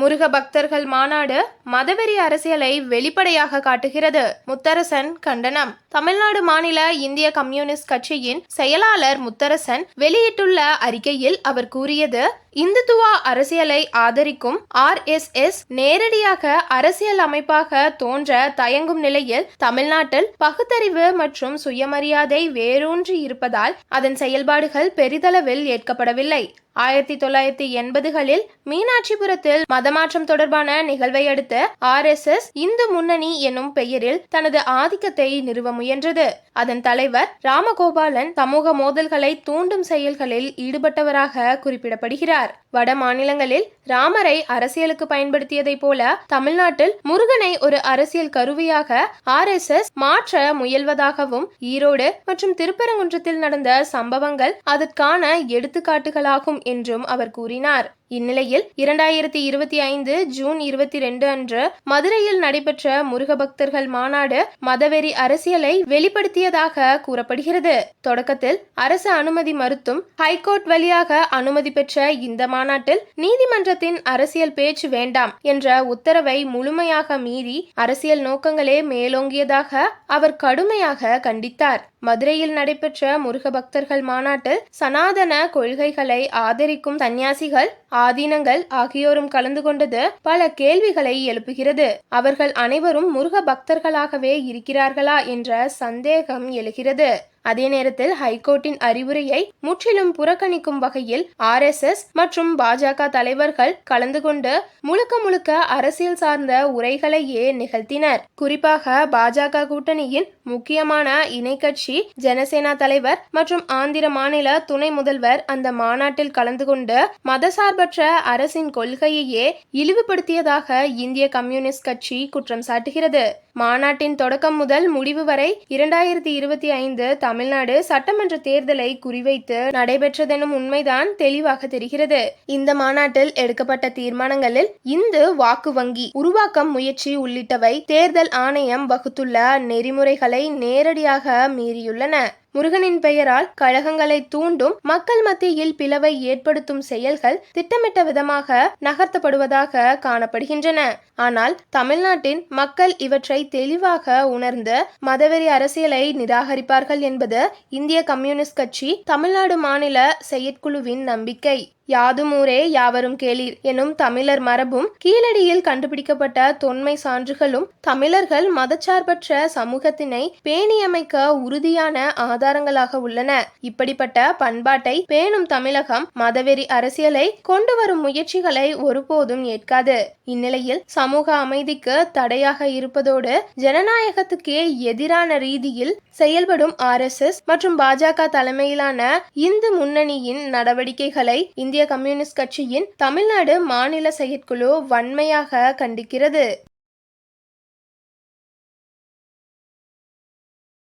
முருக பக்தர்கள் மாநாடு மதவெறி அரசியலை வெளிப்படையாக காட்டுகிறது. முத்தரசன் கண்டனம். தமிழ்நாடு மாநில இந்திய கம்யூனிஸ்ட் கட்சியின் செயலாளர் முத்தரசன் வெளியிட்டுள்ள அறிக்கையில் அவர் கூறியது இந்துத்துவா அரசியலை ஆதரிக்கும் ஆர்எஸ்எஸ் நேரடியாக அரசியல் அமைப்பாக தோன்ற தயங்கும் நிலையில் தமிழ்நாட்டில் பகுத்தறிவு மற்றும் சுயமரியாதை வேரூன்றி இருப்பதால் அதன் செயல்பாடுகள் பெரிதளவில் ஏற்கப்படவில்லை. ஆயிரத்தி தொள்ளாயிரத்தி எண்பதுகளில் மீனாட்சிபுரத்தில் மதமாற்றம் தொடர்பான நிகழ்வை அடுத்து ஆர் எஸ் எஸ் இந்து முன்னணி என்னும் பெயரில் தனது ஆதிக்கத்தை நிறுவ முயன்றது. அதன் தலைவர் ராமகோபாலன் சமூக மோதல்களை தூண்டும் செயல்களில் ஈடுபட்டவராக குறிப்பிடப்படுகிறார். வட மாநிலங்களில் ராமரை அரசியலுக்கு பயன்படுத்தியதைப் போல தமிழ்நாட்டில் முருகனை ஒரு அரசியல் கருவியாக ஆர் எஸ் எஸ் மாற்ற முயல்வதாகவும் ஈரோடு மற்றும் திருப்பரங்குன்றத்தில் நடந்த சம்பவங்கள் அதற்கான எடுத்துக்காட்டுகளாகும் என்றும் அவர் கூறினார். இந்நிலையில் இரண்டாயிரத்தி இருபத்தி ஐந்து ஜூன் இருபத்தி ரெண்டு அன்று மதுரையில் நடைபெற்ற முருக பக்தர்கள் மாநாடு மதவெறி அரசியலை வெளிப்படுத்தியதாக கூறப்படுகிறது. தொடக்கத்தில் அரசு அனுமதி மறுத்தும் ஹைகோர்ட் வழியாக அனுமதி பெற்ற இந்த மாநாட்டில் நீதிமன்றத்தின் அரசியல் பேச்சு வேண்டாம் என்ற உத்தரவை முழுமையாக மீறி அரசியல் நோக்கங்களே மேலோங்கியதாக அவர் கடுமையாக கண்டித்தார். மதுரையில் நடைபெற்ற முருக பக்தர்கள் மாநாட்டில் சனாதன கொள்கைகளை ஆதரிக்கும் சன்னியாசிகள் ஆதீனங்கள் ஆகியோரும் கலந்து கொண்டது பல கேள்விகளை எழுப்புகிறது. அவர்கள் அனைவரும் முருக பக்தர்களாகவே இருக்கிறார்களா என்ற சந்தேகம் எழுகிறது. அதே நேரத்தில் ஹைகோர்ட்டின் அறிவுரையை முற்றிலும் புறக்கணிக்கும் வகையில் ஆர்எஸ்எஸ் மற்றும் பாஜக தலைவர்கள் கலந்து கொண்டு முழுக்க முழுக்க அரசியல் சார்ந்த உரைகளையே நிகழ்த்தினர். குறிப்பாக பாஜக கூட்டணியின் முக்கியமான இணை கட்சி ஜனசேனா தலைவர் மற்றும் ஆந்திர மாநில துணை முதல்வர் அந்த மாநாட்டில் கலந்து கொண்டு மதசார்பற்ற அரசின் கொள்கையையே இழிவுபடுத்தியதாக இந்திய கம்யூனிஸ்ட் கட்சி குற்றம் சாட்டுகிறது. மாநாட்டின் தொடக்கம் முதல் முடிவு வரை இரண்டாயிரத்தி இருபத்தி ஐந்து தமிழ்நாடு சட்டமன்ற தேர்தலை குறிவைத்து நடைபெற்றதெனும் உண்மைதான் தெளிவாக தெரிகிறது. இந்த மாநாட்டில் எடுக்கப்பட்ட தீர்மானங்களில் இந்து வாக்கு வங்கி உருவாக்கம் முயற்சி உள்ளிட்டவை தேர்தல் ஆணையம் வகுத்துள்ள நெறிமுறைகளை நேரடியாக மீறியுள்ளன. முருகனின் பெயரால் கழகங்களை தூண்டும் மக்கள் மத்தியில் பிளவை ஏற்படுத்தும் செயல்கள் திட்டமிட்ட விதமாக நகர்த்தப்படுவதாக காணப்படுகின்றன. ஆனால் தமிழ்நாட்டின் மக்கள் இவற்றை தெளிவாக உணர்ந்து மதவெறி அரசியலை நிராகரிப்பார்கள் என்பது இந்திய கம்யூனிஸ்ட் கட்சி தமிழ்நாடு மாநில செயற்குழுவின் நம்பிக்கை. யாதுமூரே யாவரும் கேளீர் எனும் தமிழர் மரபும் கீழடியில் கண்டுபிடிக்கப்பட்ட தொன்மை சான்றுகளும் தமிழர்கள் மதச்சார்பற்ற சமூகத்தினை பேணியமைக்க உறுதியான ஆதாரங்களாக உள்ளன. இப்படிப்பட்ட பண்பாட்டை பேணும் தமிழகம் மதவெறி அரசியலை கொண்டு வரும் முயற்சிகளை ஒருபோதும் ஏற்காது. இந்நிலையில் சமூக அமைதிக்கு தடையாக இருப்பதோடு ஜனநாயகத்துக்கே எதிரான ரீதியில் செயல்படும் ஆர் மற்றும் பாஜக தலைமையிலான இந்து முன்னணியின் நடவடிக்கைகளை இந்திய கம்யூனிஸ்ட் கட்சியின் தமிழ்நாடு மாநில செயற்குழு வன்மையாக கண்டிக்கிறது.